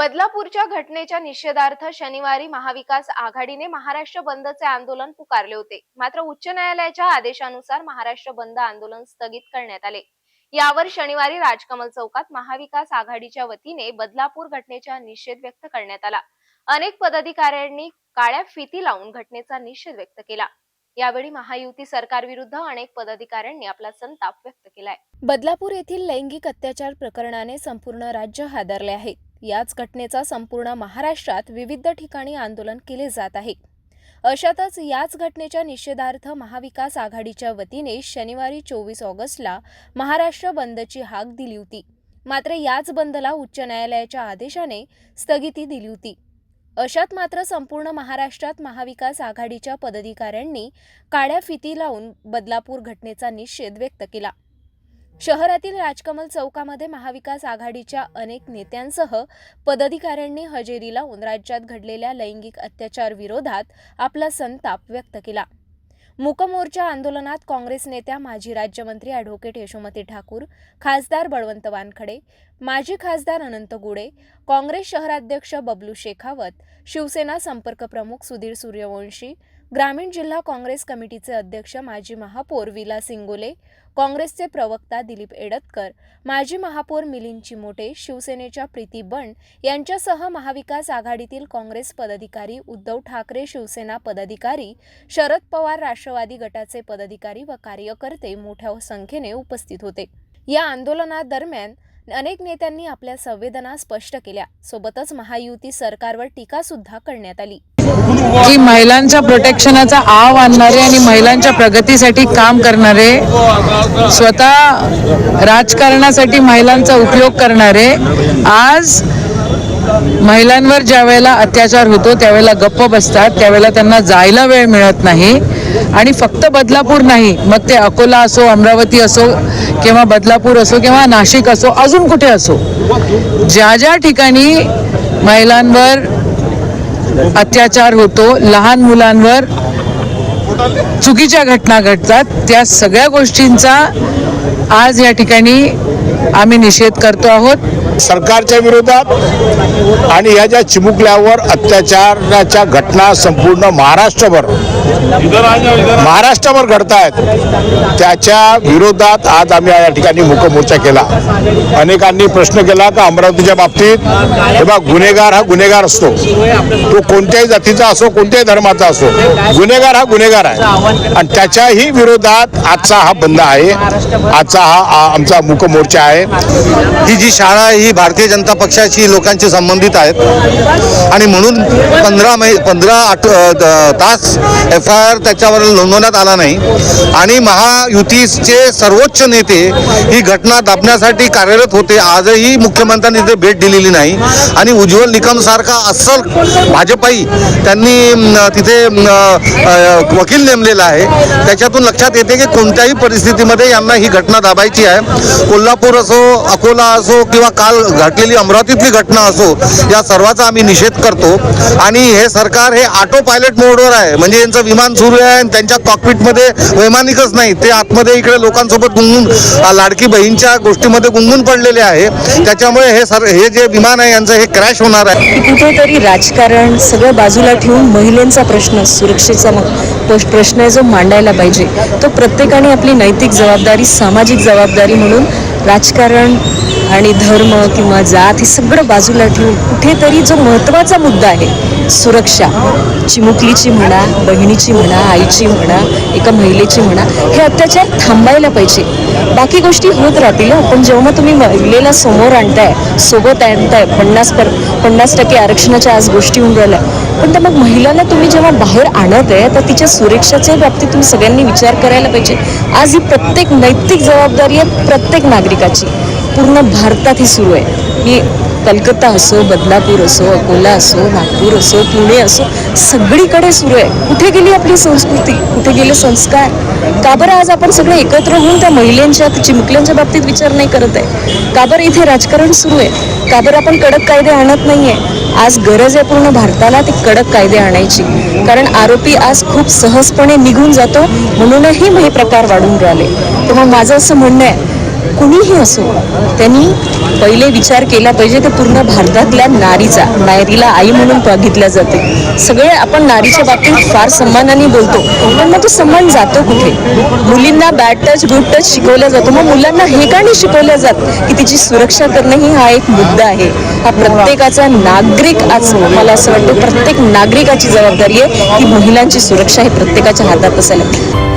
बदलापूरच्या घटनेच्या निषेधार्थ शनिवारी महाविकास आघाडीने महाराष्ट्र बंदचे आंदोलन पुकारले होते. मात्र उच्च न्यायालयाच्या आदेशानुसार महाराष्ट्र बंद आंदोलन स्थगित करण्यात आले. यावर शनिवारी राजकमल चौकात महाविकास आघाडीच्या वतीने बदलापूर घटनेचा निषेध व्यक्त करण्यात आला. अनेक पदाधिकाऱ्यांनी काळ्या फिती लावून घटनेचा निषेध व्यक्त केला. यावेळी महायुती सरकारविरुद्ध अनेक पदाधिकाऱ्यांनी आपला संताप व्यक्त केलाय. बदलापूर येथील लैंगिक अत्याचार प्रकरणाने संपूर्ण राज्य हादरले आहे. याच घटनेचा संपूर्ण महाराष्ट्रात विविध ठिकाणी आंदोलन केले जात आहे. अशातच याच घटनेच्या निषेधार्थ महाविकास आघाडीच्या वतीने शनिवारी चोवीस ऑगस्टला महाराष्ट्र बंदची हाक दिली होती. मात्र याच बंदला उच्च न्यायालयाच्या आदेशाने स्थगिती दिली होती. अशात मात्र संपूर्ण महाराष्ट्रात महाविकास आघाडीच्या पदाधिकाऱ्यांनी काळ्या फिती लावून बदलापूर घटनेचा निषेध व्यक्त केला. शहरातील राजकमल चौकामध्ये महाविकास आघाडीच्या अनेक नेत्यांसह पदाधिकाऱ्यांनी हजेरी लावून राज्यात घडलेल्या लैंगिक अत्याचार विरोधात आपला संताप व्यक्त केला. मूकमोर्चा आंदोलनात काँग्रेस नेत्या माजी राज्यमंत्री ॲडव्होकेट यशोमती ठाकूर खासदार बळवंत वानखडे माजी खासदार अनंत गुडे काँग्रेस शहराध्यक्ष बबलू शेखावत शिवसेना संपर्क प्रमुख सुधीर सूर्यवंशी ग्रामीण जिल्हा काँग्रेस कमिटीचे अध्यक्ष माजी महापौर विलास इंगोले काँग्रेसचे प्रवक्ता दिलीप एडतकर माजी महापौर मिलिंद चिमोटे शिवसेनेच्या प्रीती बंड यांच्यासह महाविकास आघाडीतील काँग्रेस पदाधिकारी उद्धव ठाकरे शिवसेना पदाधिकारी शरद पवार राष्ट्रवादी गटाचे पदाधिकारी व कार्यकर्ते मोठ्या संख्येने उपस्थित होते. या आंदोलनादरम्यान अनेक नेत्यांनी आपल्या संवेदना स्पष्ट केल्या. सोबतच महायुती सरकारवर टीकासुद्धा करण्यात आली. की महिलांच्या प्रोटेक्शनाचा आव आणणारे आणि महिलांच्या प्रगतीसाठी काम करणारे स्वतः राजकारणासाठी महिलांचा उपयोग करणारे आज महिलांवर ज्या वेळेला अत्याचार होतो त्यावेळेला गप्प बसतात त्यावेळेला त्यांना जायला वेळ मिळत नाही आणि फक्त बदलापूर नाही मग ते अकोला असो अमरावती असो किंवा बदलापूर असो किंवा नाशिक असो अजून कुठे असो ज्या ज्या ठिकाणी महिलांवर अत्याचार होतो. लहान मुलांवर चुकीच्या घटना घडतात. त्या सगळ्या गोष्टींचा आज या ठिकाणी आम्ही निषेध करतो आहोत. सरकारच्या विरोधात आणि ह्या ज्या चिमुकल्यावर अत्याचाराच्या घटना संपूर्ण महाराष्ट्रभर महाराष्ट्रभर घडत आहेत त्याच्या विरोधात आज आम्ही या ठिकाणी मुकमोर्चा केला. अनेकांनी प्रश्न केला का अमरावतीच्या बाबतीत? हे गुन्हेगार हा गुन्हेगार असतो. तो कोणत्याही जातीचा असो कोणत्याही धर्माचा असो गुन्हेगार हा गुन्हेगार आहे. आणि त्याच्याही विरोधात आजचा हा बंद आहे. आजचा हा आमचा मुकमोर्चा आहे. ही जी शाळा ही ही भारतीय जनता पक्षाशी लोकांशी संबंधित आहेत. आणि म्हणून पंधरा मै पंधरा आठ तास एफ आय आर त्याच्यावर नोंदवण्यात आला नाही. आणि महायुतीचे सर्वोच्च नेते ही घटना दाबण्यासाठी कार्यरत होते. आजही मुख्यमंत्र्यांनी तिथे भेट दिलेली नाही. आणि उज्ज्वल निकमसारखा अस्सल भाजपाई त्यांनी तिथे वकील नेमलेला आहे. त्याच्यातून लक्षात येते की कोणत्याही परिस्थितीमध्ये यांना ही घटना दाबायची आहे. कोल्हापूर असो अकोला असो किंवा काल घडलेली अमरावतीतली घटना असो या सर्वाचा आम्ही निषेध करतो. आणि हे सरकार हे ऑटो पायलट मोडवर आहे. म्हणजे यांचं विमान सुरू आहे आणि त्यांच्या कॉकपिटमध्ये वैमानिकच नाही. ते आतमध्ये इकडे लोकांसोबत गुंगून लाडकी बहीणच्या गोष्टीमध्ये गुंगून पडलेले आहे. त्याच्यामुळे हे सर हे जे विमान आहे यांचं हे क्रॅश होणार आहे. कुठेतरी राजकारण सगळं बाजूला ठेवून महिलांचा प्रश्न सुरक्षेचा प्रश्न आहे जो मांडायला पाहिजे. तो प्रत्येकाने आपली नैतिक जबाबदारी सामाजिक जबाबदारी म्हणून राजकारण आणि धर्म किंवा जात हे सगळं बाजूला ठेवून कुठेतरी जो महत्त्वाचा मुद्दा आहे सुरक्षा चिमुकलीची म्हणा बहिणीची म्हणा आईची म्हणा एका महिलेची म्हणा हे अत्याचार थांबायला पाहिजे. बाकी गोष्टी होत राहतील पण जेव्हा तुम्ही महिलेला समोर आणताय सोबत आणताय पन्नास पर पन्नास टक्के आरक्षणाच्या आज गोष्टी होऊन राहिल्या. पण त्या मग महिलांना तुम्ही जेव्हा बाहेर आणत आहे तर तिच्या सुरक्षेच्या बाबतीत तुम्ही सगळ्यांनी विचार करायला पाहिजे. आज ही प्रत्येक नैतिक जबाबदारी आहे प्रत्येक नागरिकाची. पूर्ण भारतात ही सुरू आहे. की कलकत्ता असो बदलापूर असो अकोला असो नागपूर असो पुणे असो सगळीकडे सुरू आहे. कुठे गेली आपली संस्कृती? कुठे गेले संस्कार? का बरं आज आपण सगळे एकत्र होऊन त्या महिलांच्या चिमुकल्यांच्या बाबतीत विचार नाही करत आहे? का बरं इथे राजकारण सुरू आहे? का बरं आपण कडक कायदे आणत नाही आहे आज गरज आहे पूर्ण भारताला ती कडक कायदे आणायची. कारण आरोपी आज खूप सहजपणे निघून जातो म्हणूनही हे प्रकार वाढून राहिले. तर मग माझं असं म्हणणं आहे कुणीही असो त्यांनी पहिले विचार केला पाहिजे तर पूर्ण भारतातल्या नारीचा नारीला आई म्हणून बघितल्या जाते. सगळे आपण नारीच्या बाबतीत फार सन्मानाने बोलतो पण मग तो सन्मान जातो कुठे? मुलींना बॅड टच गुड टच शिकवला जातो. मग मुलांना हे का नाही शिकवलं जात की तिची सुरक्षा करणं ही हा एक मुद्दा आहे? हा प्रत्येकाचा नागरिक आज मला असं वाटतं प्रत्येक नागरिकाची जबाबदारी आहे की महिलांची सुरक्षा ही प्रत्येकाच्या हातात असायला पाहिजे.